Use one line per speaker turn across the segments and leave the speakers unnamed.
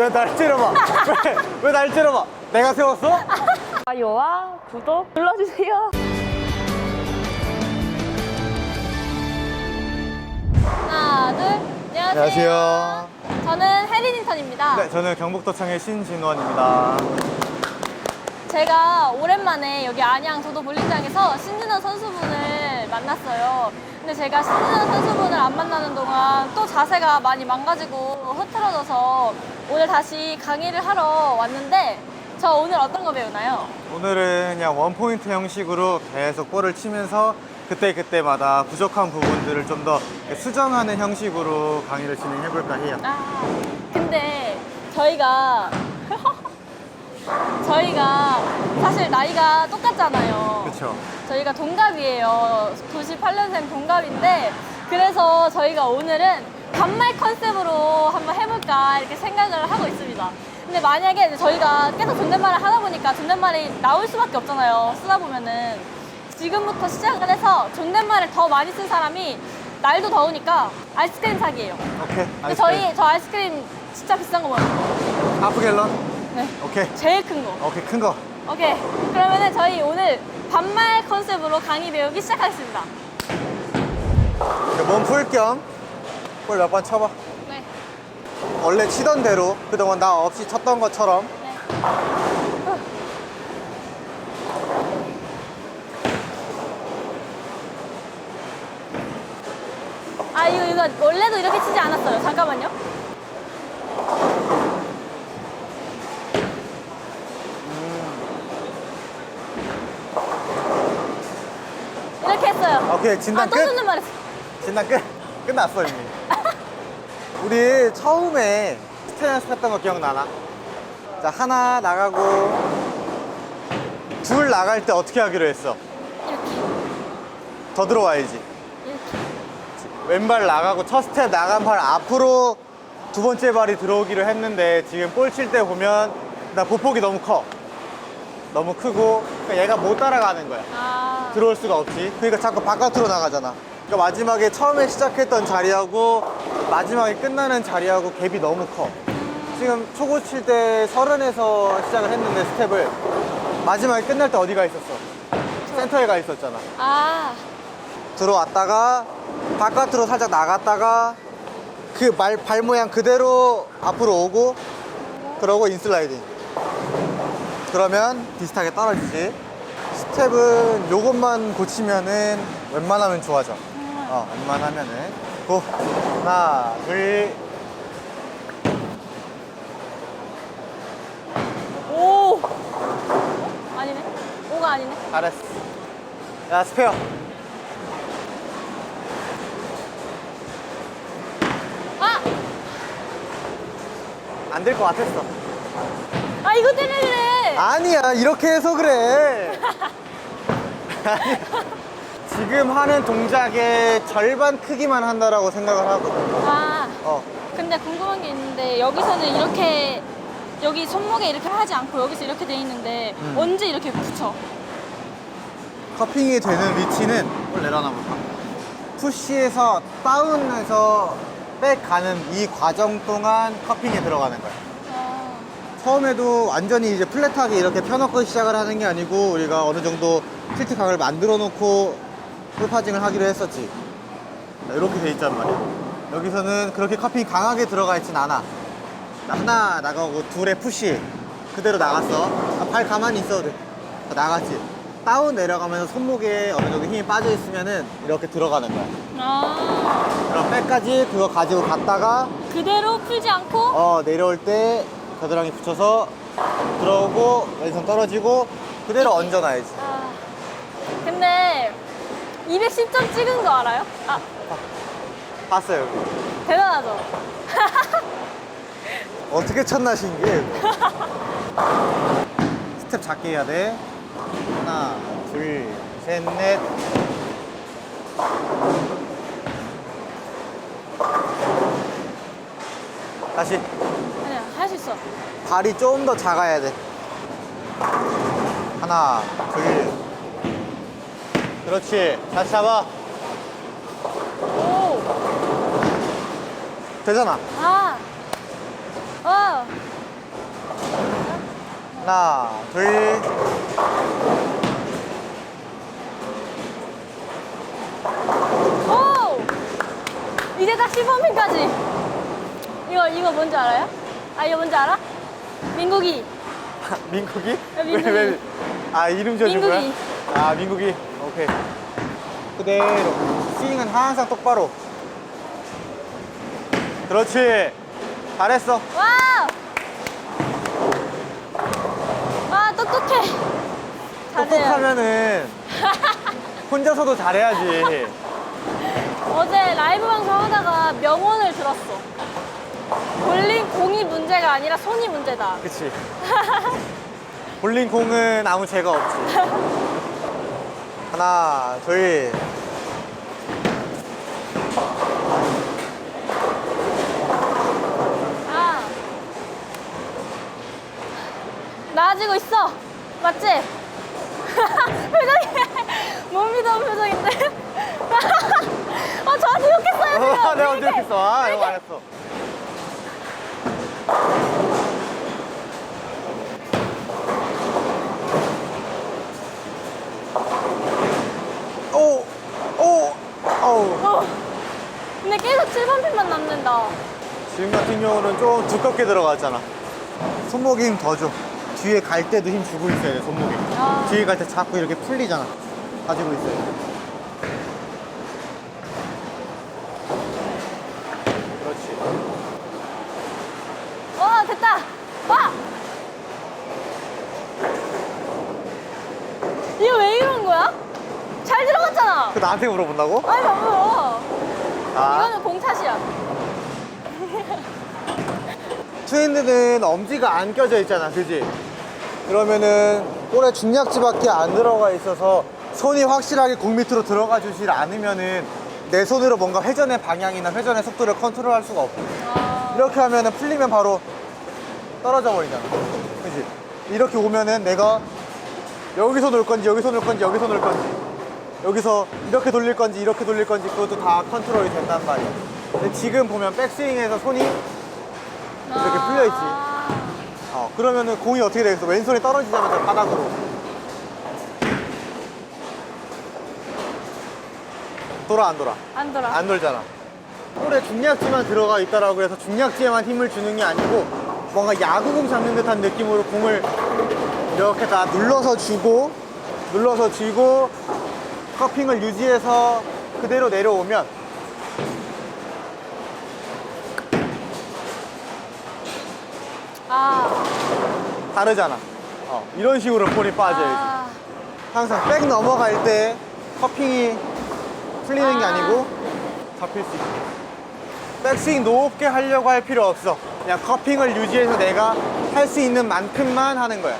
왜 날 찌르봐? 왜, 왜날 찌르봐? 내가 세웠어?
좋아요와 구독 눌러주세요. 하나, 둘. 안녕하세요.
안녕하세요.
저는 혜린 인턴입니다.
네, 저는 경북도청의 신진원입니다.
제가 오랜만에 여기 안양 도도 볼링장에서 신진원 선수분을 만났어요. 근데 제가 신진원 선수분을 안 만나는 동안 또 자세가 많이 망가지고 흐트러져서 오늘 다시 강의를 하러 왔는데 저 오늘 어떤 거 배우나요?
오늘은 그냥 원포인트 형식으로 계속 볼을 치면서 그때그때마다 부족한 부분들을 좀 더 수정하는 형식으로 강의를 진행해볼까 해요.
아, 근데 저희가 저희가 사실 나이가 똑같잖아요.
그렇죠.
저희가 동갑이에요. 98년생 동갑인데 그래서 저희가 오늘은 반말 컨셉으로 한번 해볼까 이렇게 생각을 하고 있습니다. 근데 만약에 저희가 계속 존댓말을 하다 보니까 존댓말이 나올 수밖에 없잖아요. 쓰다 보면은 지금부터 시작을 해서 존댓말을 더 많이 쓴 사람이 날도 더우니까 아이스크림 사기예요.
오케이.
근데
알겠어요.
저희 저 아이스크림 진짜 비싼 거 먹어요.
하프 갤런?
네,
오케이.
제일 큰 거.
오케이, 큰 거.
오케이. 그러면은 저희 오늘 반말 컨셉으로 강의 배우기 시작하겠습니다.
몸풀겸 볼 몇 번 쳐봐.
네.
원래 치던 대로 그동안 나 없이 쳤던 것처럼
네. 아 이거 이거 원래도 이렇게 치지 않았어요. 잠깐만요. 이렇게 했어요.
오케이, 진단
아, 또
끝?
듣는 말했어.
진단 끝? 끝났어 이미 우리 처음에 스테너스 했던 거 기억나나? 자 하나 나가고 둘 나갈 때 어떻게 하기로 했어?
이렇게.
더 들어와야지
이렇게.
왼발 나가고 첫 스텝 나간 발 앞으로 두 번째 발이 들어오기로 했는데 지금 볼 칠 때 보면 나 보폭이 너무 커 너무 크고 그러니까 얘가 못 따라가는 거야
아.
들어올 수가 없지. 그러니까 자꾸 바깥으로 나가잖아. 그러니까 마지막에 처음에 시작했던 자리하고 마지막에 끝나는 자리하고 갭이 너무 커. 지금 초고 칠 때 서른에서 시작을 했는데 스텝을 마지막에 끝날 때 어디 가 있었어? 센터에 가 있었잖아.
아.
들어왔다가 바깥으로 살짝 나갔다가 그 말, 발 모양 그대로 앞으로 오고 그러고 인슬라이딩. 그러면 비슷하게 떨어지지. 스텝은 요것만 고치면은 웬만하면 좋아져. 어, 웬만하면은. 고. 하나, 둘.
오. 어? 아니네. 오가 아니네.
잘했어. 야, 스페어.
아.
안 될 것 같았어.
아 이거 때문에 그래.
아니야, 이렇게 해서 그래. 지금 하는 동작의 절반 크기만 한다라고 생각을 하고.
아.
어.
근데 궁금한 게 있는데 여기서는 이렇게 여기 손목에 이렇게 하지 않고 여기서 이렇게 돼 있는데
음.
언제 이렇게 붙여?
커핑이 되는 위치는 볼 내려놔 볼까? 푸시에서 다운해서 백 가는 이 과정 동안 커핑에 들어가는 거야.
아.
처음에도 완전히 이제 플랫하게 이렇게 펴놓고 시작을 하는 게 아니고 우리가 어느 정도 til트 각을 만들어 놓고 풀파징을 하기로 했었지. 자, 이렇게 돼 있단 말이야. 여기서는 그렇게 커핑이 강하게 들어가 있진 않아. 자, 하나 나가고 둘에 푸시 그대로 나갔어. 아, 발 가만히 있어도 돼. 자, 나갔지. 다운 내려가면서 손목에 어느 정도 힘이 빠져 있으면은 이렇게 들어가는 거야.
아.
그럼 백까지 그거 가지고 갔다가
그대로 풀지 않고
어 내려올 때 겨드랑이 붙여서 들어오고 왼손 떨어지고 그대로 얹어놔야지
아. 근데 210점 찍은 거 알아요? 아,
봤어요
대단하죠?
어떻게 쳤나 신기해 스텝 작게 해야 돼 하나 둘셋넷 다시
있어.
발이 좀 더 작아야 돼. 하나, 둘. 그렇지. 다시 잡아.
오.
되잖아.
아. 어.
하나, 둘.
오! 이제 딱 10번핀까지. 이거, 이거 뭔지 알아요? 아, 이거 뭔지 알아? 민국이.
민국이?
아, 민국이.
왜, 왜? 아, 이름 지어준 거야?
민국이.
아, 민국이. 오케이. 그대로. 스윙은 항상 똑바로. 그렇지. 잘했어.
와! 와, 똑똑해.
똑똑하면은 혼자서도 잘해야지.
어제 라이브 방송 하다가 명언을 들었어. 볼링 공이 문제가 아니라 손이 문제다.
그치. 볼링 공은 아무 죄가 없지. 하나, 둘.
아. 나아지고 있어. 맞지? 표정이 못 믿어온 표정인데. 어, 저한테 욕했어요, 지금.
어, 내가
왜
언제 이렇게? 써? 아,
왜
이거
이렇게?
안 했어. 오, 오, 어우.
어. 근데 계속 7번 핀만 남는다.
지금 같은 경우는 좀 두껍게 들어갔잖아. 손목에 힘 더 줘. 뒤에 갈 때도 힘 주고 있어야 돼, 손목에.
아.
뒤에 갈 때 자꾸 이렇게 풀리잖아. 가지고 있어야 돼. 그렇지.
와, 됐다. 와! 이거 왜 이런 거야? 잘 들어갔잖아.
그 나한테 물어본다고?
아니, 뭐.
아,
이거는 공탓이야.
트윈드는 엄지가 안 껴져 있잖아, 그지? 그러면은 볼에 중약지밖에 안 들어가 있어서 손이 확실하게 공 밑으로 들어가 주질 않으면은 내 손으로 뭔가 회전의 방향이나 회전의 속도를 컨트롤할 수가 없고
아,
이렇게 하면은 풀리면 바로 떨어져 버리잖아. 그지? 이렇게 오면은 내가 여기서 놓을 건지 여기서 놓을 건지 여기서 놓을 건지 여기서 이렇게 돌릴 건지 이렇게 돌릴 건지 그것도 다 컨트롤이 된단 말이야. 근데 지금 보면 백스윙에서 손이 이렇게 풀려 있지.
아,
어, 그러면은 공이 어떻게 되겠어? 왼손이 떨어지자마자 바닥으로. 돌아 안 돌아?
안 돌아.
안 돌잖아. 볼에 중약지만 들어가 있다라고 해서 중약지에만 힘을 주는 게 아니고 뭔가 야구공 잡는 듯한 느낌으로 공을 이렇게 다 눌러서 주고 눌러서 쥐고 커핑을 유지해서 그대로 내려오면
아,
다르잖아. 어, 이런 식으로 볼이 빠져야지.
아,
항상 백 넘어갈 때 커핑이 풀리는 게
아.
아니고 잡힐 수 있게. 백스윙 높게 하려고 할 필요 없어. 그냥 커핑을 유지해서 내가 할 수 있는 만큼만 하는 거야.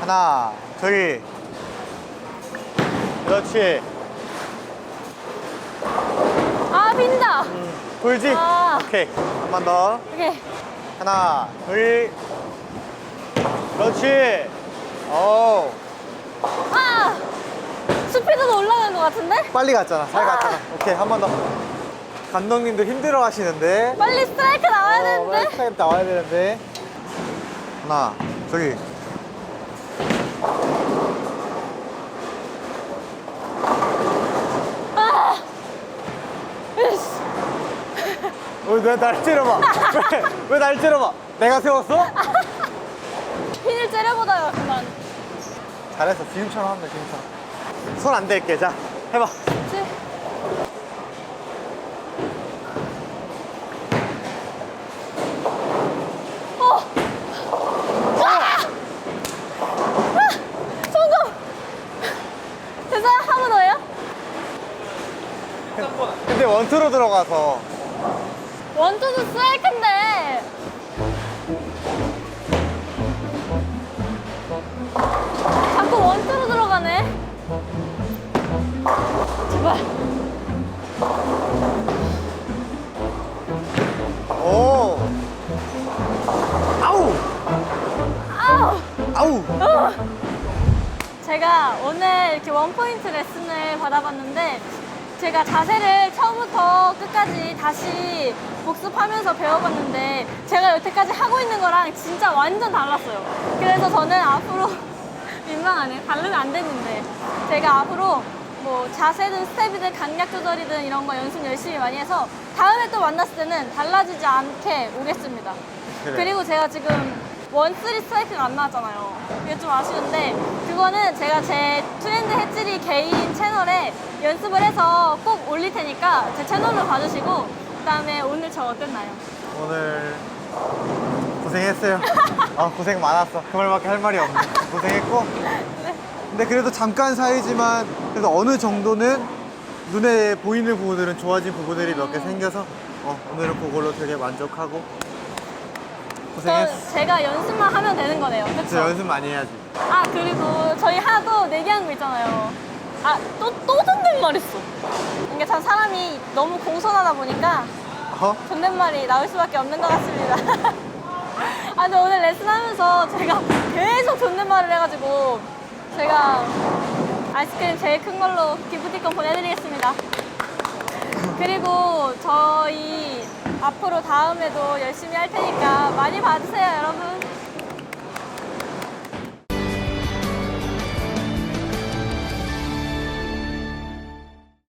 하나, 둘. 그렇지.
아, 빈다.
돌지?
아.
오케이. 한 번 더.
오케이.
하나, 둘. 그렇지. 오.
아, 스피드도 올라간 것 같은데?
빨리 갔잖아. 잘
아.
갔잖아. 오케이. 한 번 더. 감독님도 힘들어 하시는데.
빨리 스트라이크 나와야
어,
되는데?
타임 나와야 되는데. 하나, 둘.
아, 으이씨.
어, 왜날 찌르봐? 왜, 왜날 찌르봐? 내가 세웠어?
핀을 째려보다가 그만.
잘했어. 지금처럼 하면 돼, 지금처럼. 손 안 댈게. 자, 해봐.
그치? 어! 아! 아! 성공! 됐어요? 한 번 더요?
근데 원투로 들어가서.
원투도 스트라이크인데 자꾸 원투로 들어가네 제발
오. 아우!
아우
아우!
제가 오늘 이렇게 원포인트 레슨을 받아봤는데 제가 자세를 처음부터 끝까지 다시 복습하면서 배워봤는데 제가 여태까지 하고 있는 거랑 진짜 완전 달랐어요. 그래서 저는 앞으로 민망하네. 다르면 안 됐는데 제가 앞으로 뭐 자세든 스텝이든 강약 조절이든 이런 거 연습 열심히 많이 해서 다음에 또 만났을 때는 달라지지 않게 오겠습니다.
그래.
그리고 제가 지금 원쓰리 스트라이크가 안 나왔잖아요. 그게 좀 아쉬운데 그거는 제가 제 트렌드 해찌리 개인 채널에 연습을 해서 꼭 올릴 테니까 제 채널로 봐주시고 그다음에 오늘 저 어땠나요?
오늘 고생했어요. 아, 고생 많았어. 그 말밖에 할 말이 없네. 고생했고. 근데 그래도 잠깐 사이지만 그래도 어느 정도는 눈에 보이는 부분들은 좋아진 부분들이 몇 개 생겨서 어, 오늘은 그걸로 되게 만족하고 고생했어.
저 제가 연습만 하면 되는 거네요.
진짜
그렇죠?
연습 많이 해야지.
아 그리고 저희 하도 내기한 거 있잖아요. 아 또 또 존댓말 했어. 이게 참 사람이 너무 공손하다 보니까
어?
존댓말이 나올 수밖에 없는 것 같습니다. 아, 근데 오늘 레슨 하면서 제가 계속 존댓말을 해가지고 제가 아이스크림 제일 큰 걸로 기프티콘 보내드리겠습니다. 그리고 저희 앞으로 다음에도 열심히 할 테니까 많이 봐주세요, 여러분.